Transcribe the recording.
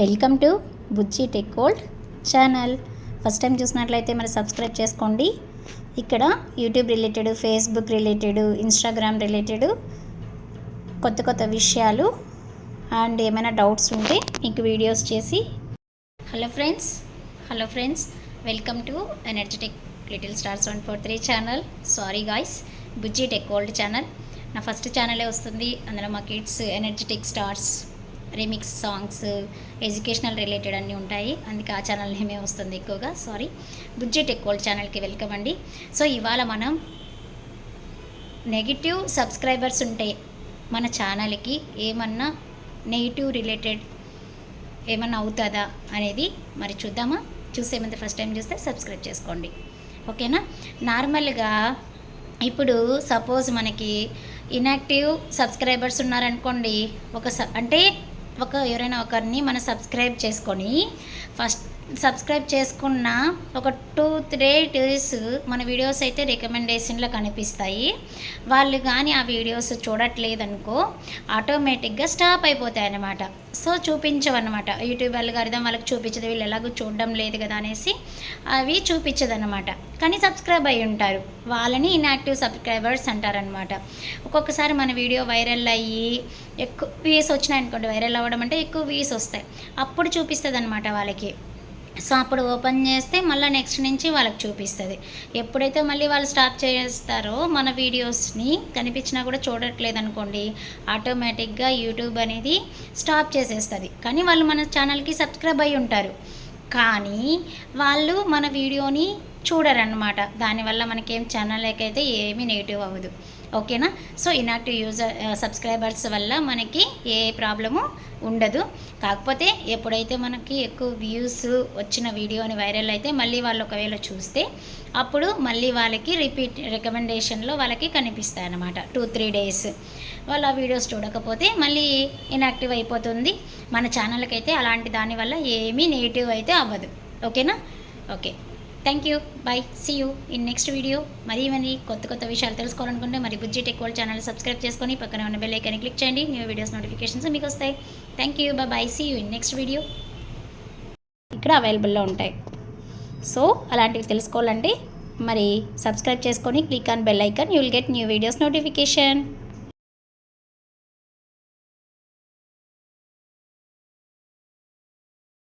Welcome to Bujji tech world channel. First time చూసినట్లయితే మరి subscribe చేసుకోండి. ఇక్కడ YouTube related Facebook related Instagram related కొత్త కొత్త విషయాలు అండ్ ఏమైనా డౌట్స్ ఉంటే మీకు వీడియోస్ చేసి hello friends hello friends welcome to energetic little stars one four three channel. Sorry guys Bujji tech world channel. నా ఫస్ట్ ఛానలే వస్తుంది. అందులో మా kids energetic stars remix songs educational related అన్నీ ఉంటాయి. అందుకే ఆ ఛానల్ నేమే వస్తుంది ఎక్కువగా. సారీ బుజ్జి టెక్ ఛానల్కి వెల్కమ్ అండి. సో ఇవాళ మనం నెగిటివ్ సబ్స్క్రైబర్స్ ఉంటే మన ఛానల్కి ఏమన్నా నెగిటివ్ రిలేటెడ్ ఏమన్నా అవుతుందా అనేది మరి చూద్దామా? చూసే ముందు ఫస్ట్ టైం చూస్తే సబ్స్క్రైబ్ చేసుకోండి. ఓకేనా? నార్మల్గా ఇప్పుడు సపోజ్ మనకి ఇన్యాక్టివ్ సబ్స్క్రైబర్స్ ఉన్నారనుకోండి ఒక స అంటే ఒక ఎవరైనా ఒకరిని మనం సబ్స్క్రైబ్ చేసుకొని ఫస్ట్ సబ్స్క్రైబ్ చేసుకున్న ఒక టూ త్రీ డేస్ మన వీడియోస్ అయితే రికమెండేషన్లో కనిపిస్తాయి. వాళ్ళు కానీ ఆ వీడియోస్ చూడట్లేదనుకో ఆటోమేటిక్గా స్టాప్ అయిపోతాయి అన్నమాట సో చూపించవన్నమాట. యూట్యూబ్ అల్గారిథం వాళ్ళకి చూపించదు వీళ్ళు ఎలాగో చూడడం లేదు కదా అనేసి అవి చూపించదన్నమాట. కానీ సబ్స్క్రైబ్ అయి ఉంటారు. వాళ్ళని ఇన్యాక్టివ్ సబ్స్క్రైబర్స్ అంటారనమాట ఒక్కొక్కసారి మన వీడియో వైరల్ అయ్యి ఎక్కువ వ్యూస్ వచ్చినాయి అనుకోండి వైరల్ అవ్వడం అంటే ఎక్కువ వ్యూస్ వస్తాయి. అప్పుడు చూపిస్తుంది అనమాట వాళ్ళకి. సో అప్పుడు ఓపెన్ చేస్తే మళ్ళీ నెక్స్ట్ నుంచి వాళ్ళకి చూపిస్తుంది. ఎప్పుడైతే మళ్ళీ వాళ్ళు స్టాప్ చేస్తారో మన వీడియోస్ని కనిపించినా కూడా చూడట్లేదు అనుకోండి ఆటోమేటిక్గా యూట్యూబ్ అనేది స్టాప్ చేసేస్తుంది. కానీ వాళ్ళు మన ఛానల్కి సబ్స్క్రైబ్ అయి ఉంటారు. కానీ వాళ్ళు మన వీడియోని చూడరన్నమాట. దానివల్ల మనకేం ఛానల్కైతే ఏమీ నెగిటివ్ అవ్వదు. ఓకేనా? సో ఇనాక్టివ్ యూజర్ సబ్స్క్రైబర్స్ వల్ల మనకి ఏ ప్రాబ్లము ఉండదు. కాకపోతే ఎప్పుడైతే మనకి ఎక్కువ వ్యూస్ వచ్చిన వీడియోని వైరల్ అయితే మళ్ళీ వాళ్ళు ఒకవేళ చూస్తే అప్పుడు మళ్ళీ వాళ్ళకి రిపీట్ రికమెండేషన్లో వాళ్ళకి కనిపిస్తాయి అన్నమాట టూ త్రీ డేస్ వాళ్ళు ఆ వీడియోస్ చూడకపోతే మళ్ళీ ఇన్యాక్టివ్ అయిపోతుంది. మన ఛానల్కి అయితే అలాంటి దానివల్ల ఏమీ నెగిటివ్ అయితే అవ్వదు. ఓకేనా? Okay. Thank you bye see you in next video మరీ మరి కొత్త కొత్త విషయాలు తెలుసుకోవాలనుకుంటే మరి Bujji tech world channel subscribe చేసుకొని పక్కన ఉన్న బెల్ ఐకాన్ని క్లిక్ చేయండి. న్యూ వీడియోస్ నోటిఫికేషన్స్ మీకు వస్తాయి. Thank you bye see you in next video ఇక్కడ అవైలబుల్లో ఉంటాయి. సో అలాంటివి తెలుసుకోవాలంటే మరి సబ్స్క్రైబ్ చేసుకొని click on bell icon you will get new videos notification